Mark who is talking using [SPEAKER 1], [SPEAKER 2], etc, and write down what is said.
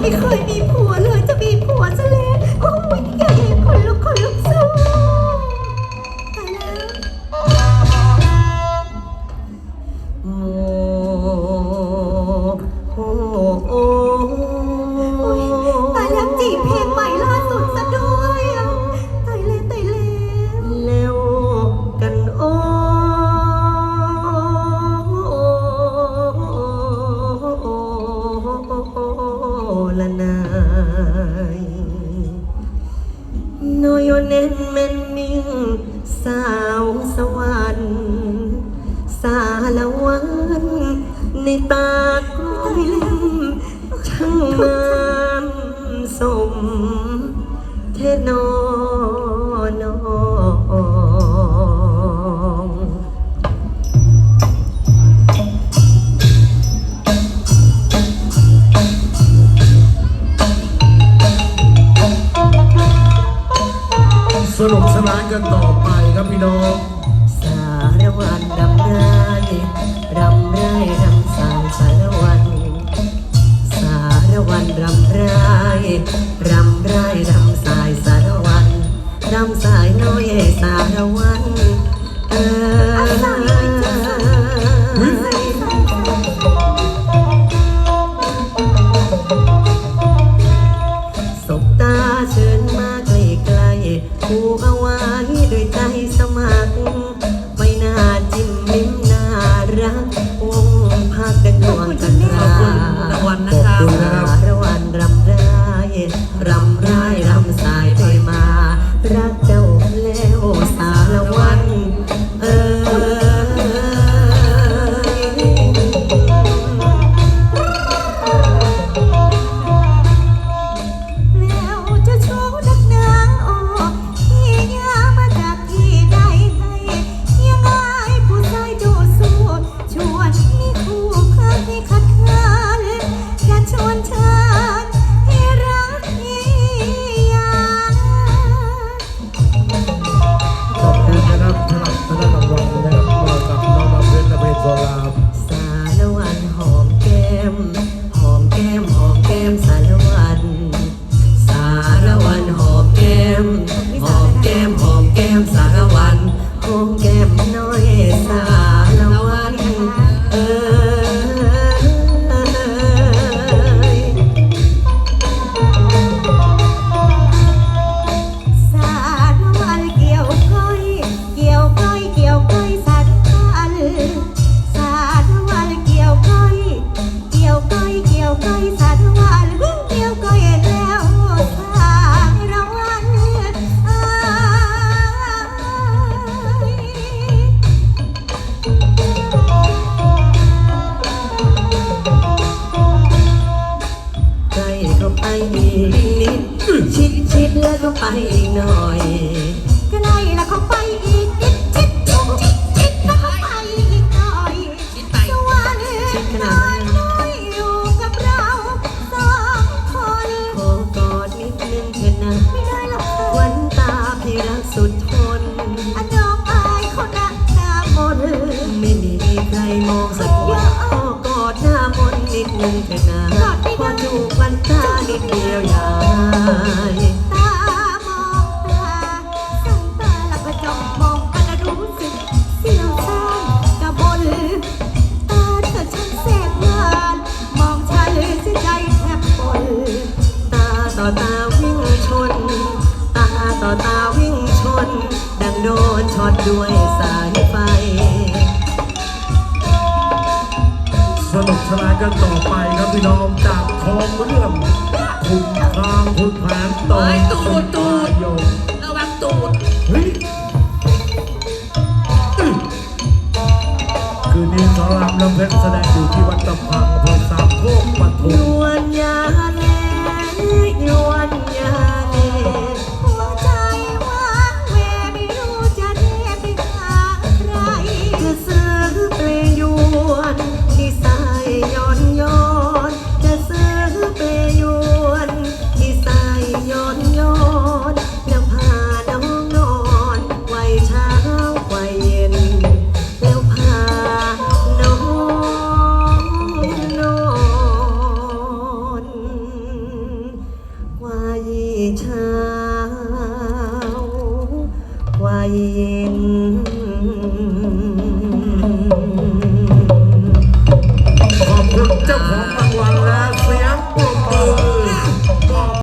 [SPEAKER 1] ไม่ เน้นเม่
[SPEAKER 2] นมิ่ง สาวสวรรค์สารวันในตากลมช่างงามสมเทนอนอ
[SPEAKER 3] กันต่อไปครับพี่น้อง
[SPEAKER 2] สารวันรำไรรำไรรำสายสารวัน สารวันรำไรรำไรรำสายสารวันรำสายน้อยสารวัน ไปอี
[SPEAKER 1] กหน่อยก็ไล่
[SPEAKER 3] ละเขา
[SPEAKER 2] ไปอีกนิดชิดชิด
[SPEAKER 1] ชิดชิดแล้วเขาไปอีกหน่อยสวรรค์น้อยน้อยอยู่กับเราสองคน
[SPEAKER 2] ขอกอดนิดนึงเถอะนะ
[SPEAKER 1] ไม่ได้หรอกค่ะ
[SPEAKER 2] วันตาพี่รักสุดทน
[SPEAKER 1] อันน้องอายคนหน้าหน้ามนต์
[SPEAKER 2] ไม่มีใครมองสักอย่างขอกอดหน้ามนต์นิดนึงเถอะนะพอจูบวันตานิดเดียวอยา ด้วยสายไฟ
[SPEAKER 3] สนุกสนานกันต่อไปครับพี่น้องจากทองเรื่องคุณทางคุณแผนต่อ
[SPEAKER 4] เฮ้ยตูดตูด
[SPEAKER 3] โยม
[SPEAKER 4] ระวังตูด
[SPEAKER 3] เฮ้ยคืนนี้สอนรามน้ำเพชรแสดงอยู่ที่วัด
[SPEAKER 2] Mm-hmm.